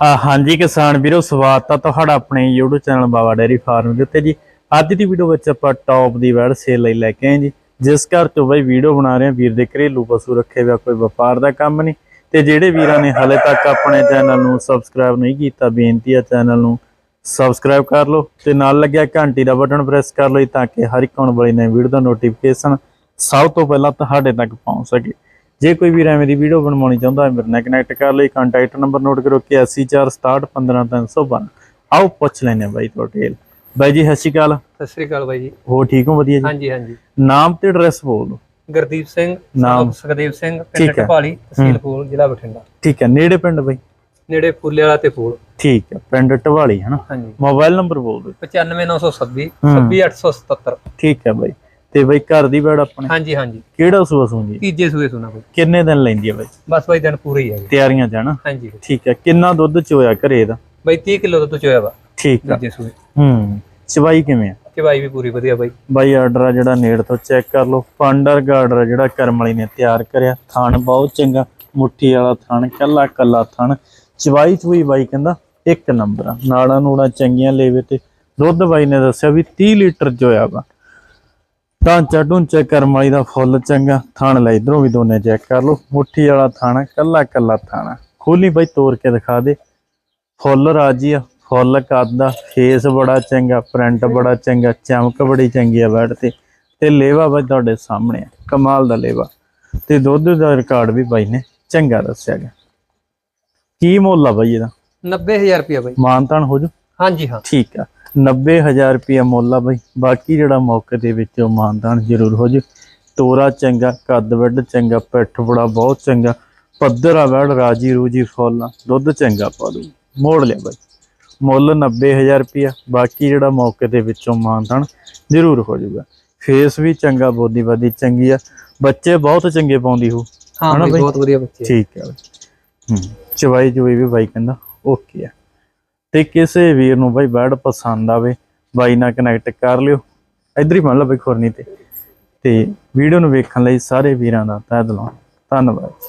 ਹਾਂਜੀ ਕਿਸਾਨ ਵੀਰੋ, ਸਵਾਗਤ ਆ ਤੁਹਾਡਾ ਆਪਣੇ YouTube channel Baba dairy farm ਦੇ ਉੱਤੇ ਜੀ। ਅੱਜ ਦੀ ਵੀਡੀਓ ਵਿੱਚ ਆਪਾਂ ਟੌਪ ਦੀ ਵੈੜ ਸੇਲ ਲਈ ਲੈ ਕੇ ਆਏ ਜੀ। ਜਿਸ ਘਰ ਤੋਂ ਬਈ ਵੀਡੀਓ ਬਣਾ ਰਹੇ ਆ ਵੀਰ ਦੇ ਘਰੇਲੂ ਪਸ਼ੂ ਰੱਖੇ ਹੋਇਆ ਕੋਈ ਵਪਾਰ ਦਾ ਕੰਮ ਨਹੀਂ। ਤੇ ਜਿਹੜੇ ਵੀਰਾਂ ਨੇ ਹਾਲੇ ਤੱਕ ਆਪਣੇ ਚੈਨਲ ਨੂੰ ਸਬਸਕ੍ਰਾਈਬ ਨਹੀਂ ਕੀਤਾ, ਬੇਨਤੀ ਆ ਚੈਨਲ ਨੂੰ ਸਬਸਕ੍ਰਾਈਬ ਕਰ ਲਓ ਤੇ ਨਾਲ ਲੱਗਿਆ ਘੰਟੀ ਦਾ ਬਟਨ ਪ੍ਰੈਸ ਕਰ ਲਓ ਜੀ, ਤਾਂ ਕਿ ਹਰ ਇੱਕ ਆਉਣ ਵਾਲੀ ਨਵੀਂ ਵੀਡੀਓ ਦਾ ਨੋਟੀਫਿਕੇਸ਼ਨ ਸਭ ਤੋਂ ਪਹਿਲਾਂ ਤੁਹਾਡੇ ਤੱਕ ਪਹੁੰਚ ਸਕੇ। ਜੇ ਕੋਈ ਵੀਰ ਐਵੇਂ ਦੀ ਵੀਡੀਓ ਬਣਵਾਉਣੀ ਚਾਹੁੰਦਾ ਹੈ ਮੇਰੇ ਨਾਲ ਕਨੈਕਟ ਕਰ ਲਈ ਕੰਟੈਕਟ ਨੰਬਰ ਨੋਟ ਕਰੋ 8146615312 ਆਓ ਪੁੱਛ ਲੈਨੇ ਬਾਈ ਤੁਹਾਡੇ ਬਾਈ ਜੀ ਸਤਿ ਸ਼੍ਰੀ ਅਕਾਲ। ਸਤਿ ਸ੍ਰੀ ਅਕਾਲ ਬਾਈ ਜੀ। ਹੋ ਠੀਕ ਹੋ? ਵਧੀਆ ਜੀ? ਹਾਂਜੀ ਹਾਂਜੀ। ਨਾਮ ਤੇ ਐਡਰੈਸ ਬੋਲ ਦਿਓ। ਗੁਰਦੀਪ ਸਿੰਘ ਨਾਮ? ਸੁਖਦੇਵ ਸਿੰਘ ਪਿੰਡ ਹੈ। ਢਪਾਲੀ ਤਹਿਸੀਲ ਫੂਲ ਜ਼ਿਲ੍ਹਾ ਬਠਿੰਡਾ। ਠੀਕ ਹੈ। ਨੇੜੇ ਪਿੰਡ ਬਾਈ? ਨੇੜੇ ਫੁੱਲੇ ਵਾਲਾ ਤੇ ਫੂਲ। ਠੀਕ ਹੈ। ਪਿੰਡ ਢਵਾਲੀ ਹਨਾ ਹਾਂਜੀ। ਮੋਬਾਈਲ ਨੰਬਰ ਬੋਲ ਦਿਓ। 95926 ਹੂੰ। 26877 ਠੀਕ ਹੈ ਬਾਈ। ਤੇ ਬਾਈ ਘਰ ਦੀ ਬੈੜ ਆਪਣੇ? ਹਾਂਜੀ ਹਾਂਜੀ। ਕਿਹੜਾ ਸੂਆ ਸੁਣਦੀ ਤੀਜੇ ਸੂਏ ਸੁਣਾ ਬਾਈ। ਕਿੰਨੇ ਦਿਨ ਲੈਂਦੀ ਹੈ ਬਾਈ? ਬਸ ਬਾਈ ਦਿਨ ਪੂਰੇ ਹੀ ਆ ਗਏ ਤਿਆਰੀਆਂ ਜਾਣਾ ਹਾਂਜੀ ਠੀਕ ਹੈ ਕਿੰਨਾ ਦੁੱਧ ਚੋਇਆ ਘਰੇ ਦਾ ਬਾਈ 30 ਕਿਲੋ ਦੁੱਧ ਚੋਇਆ ਵਾ ਠੀਕ ਆ। ਤੀਜੇ ਸੂਏ। ਹੂੰ ਚਵਾਈ ਕਿਵੇਂ ਆ? ਚਵਾਈ ਵੀ ਪੂਰੀ ਵਧੀਆ ਬਾਈ। ਬਾਈ ਆਰਡਰ ਆ ਜਿਹੜਾ ਨੇੜ ਤੋਂ ਚੈੱਕ ਕਰ ਲਓ। ਪਾਂਡਰ ਗਾਰਡਰ ਜਿਹੜਾ ਕਰਮ ਵਾਲੀ ਨੇ ਤਿਆਰ ਕਰਿਆ। ਥਣ ਬਹੁਤ ਚੰਗਾ ਮੁੱਠੀ ਵਾਲਾ ਥਣ ਕੱਲਾ ਕੱਲਾ ਥਣ। ਚਵਾਈ ਚੂਈ ਬਾਈ ਕਹਿੰਦਾ ਇੱਕ ਨੰਬਰ ਆ। ਨਾੜਾਂ ਨੂੜਾਂ ਚੰਗੀਆਂ ਲੇਵੇ ਤੇ ਦੁੱਧ ਬਾਈ ਨੇ ਦੱਸਿਆ ਵੀ 30 ਲੀਟਰ ਜੋਇਆ ਵਾ। ਢਾਂਚਾ ਢੂੰਚਾ ਕਰਮ ਵਾਲੀ ਦਾ ਫੁੱਲ ਚੰਗਾ। ਥਣ ਲੈ ਇਧਰੋਂ ਵੀ ਦੋਨੇ ਚੈੱਕ ਕਰ ਲਓ। ਮੁੱਠੀ ਵਾਲਾ ਥਣ ਕੱਲਾ ਕੱਲਾ ਥਣ ਖੋਲੀ ਬਾਈ ਤੋੜ ਕੇ ਦਿਖਾ ਦੇ। ਫੁੱਲ ਰਾਜੀ ਆ ਫੁੱਲ ਕੱਦ ਆ ਫੇਸ ਬੜਾ ਚੰਗਾ ਪ੍ਰਿੰਟ ਬੜਾ ਚੰਗਾ ਚਮਕ ਬੜੀ ਚੰਗੀ ਆ ਬੈਡ ਤੇ। ਤੇ ਲੇਵਾ ਬਾਈ ਤੁਹਾਡੇ ਸਾਹਮਣੇ ਆ ਕਮਾਲ ਦਾ ਲੇਵਾ। ਤੇ ਦੁੱਧ ਦਾ ਰਿਕਾਰਡ ਵੀ ਬਾਈ ਨੇ ਚੰਗਾ ਦੱਸਿਆ ਗਿਆ। ਕੀ ਮੁੱਲ ਆ ਬਾਈ ਇਹਦਾ? 90000 ਰੁਪਇਆ ਬਾਈ। ਮਾਨਤਾਨ ਹੋ ਜੂ ਹਾਂਜੀ ਹਾਂ। ਠੀਕ ਆ। 90000 ਰੁਪਇਆ ਮੁੱਲ ਆ ਬਾਈ। ਬਾਕੀ ਜਿਹੜਾ ਮੌਕੇ ਦੇ ਵਿੱਚ ਉਹ ਮਾਨਤਾਨ ਜ਼ਰੂਰ ਹੋ ਜੂ। ਤੋਰਾ ਚੰਗਾ ਕੱਦ ਵੱਡ ਚੰਗਾ ਪਿੱਠ ਬੜਾ ਬਹੁਤ ਚੰਗਾ ਪੱਧਰ ਆ ਵੜ ਰਾਜੀ ਰੂਜੀ ਫੁੱਲ ਦੁੱਧ ਚੰਗਾ ਪਾ ਦੂ। ਮੋੜ ਲਿਆ ਬਾਈ। ਮੁੱਲ 90000 ਰੁਪਇਆ ਬਾਕੀ ਜਿਹੜਾ ਮੌਕੇ ਦੇ ਵਿੱਚੋਂ ਮਾਨਤਾਨ ਜ਼ਰੂਰ ਹੋ ਜਾਊਗਾ। ਫੇਸ ਵੀ ਚੰਗਾ ਬੋਦੀ ਬਾਦੀ ਚੰਗੀ ਆ। ਬੱਚੇ ਬਹੁਤ ਚੰਗੇ ਪਾਉਂਦੀ ਹੋ। ਹਾਂ? ਬਹੁਤ ਵਧੀਆ ਬੱਚੇ। ਠੀਕ ਹੈ ਬਾਈ। ਹੂੰ ਚਵਾਈ ਚੁਵਾਈ ਵੀ ਬਾਈ ਕਹਿੰਦਾ ਓਕੇ ਆ। ਤੇ ਕਿਸੇ ਵੀਰ ਨੂੰ ਬਾਈ ਬੈਡ ਪਸੰਦ ਆਵੇ, ਬਾਈ ਨਾਲ ਕਨੈਕਟ ਕਰ ਲਿਓ। ਇਧਰ ਹੀ ਮੰਨ ਲਓ ਬਾਈ ਖੁਰਨੀ ਤੇ। ਤੇ ਵੀਡੀਓ ਨੂੰ ਵੇਖਣ ਲਈ ਸਾਰੇ ਵੀਰਾਂ ਦਾ ਤਹਿ ਦਿਲੋਂ ਧੰਨਵਾਦ।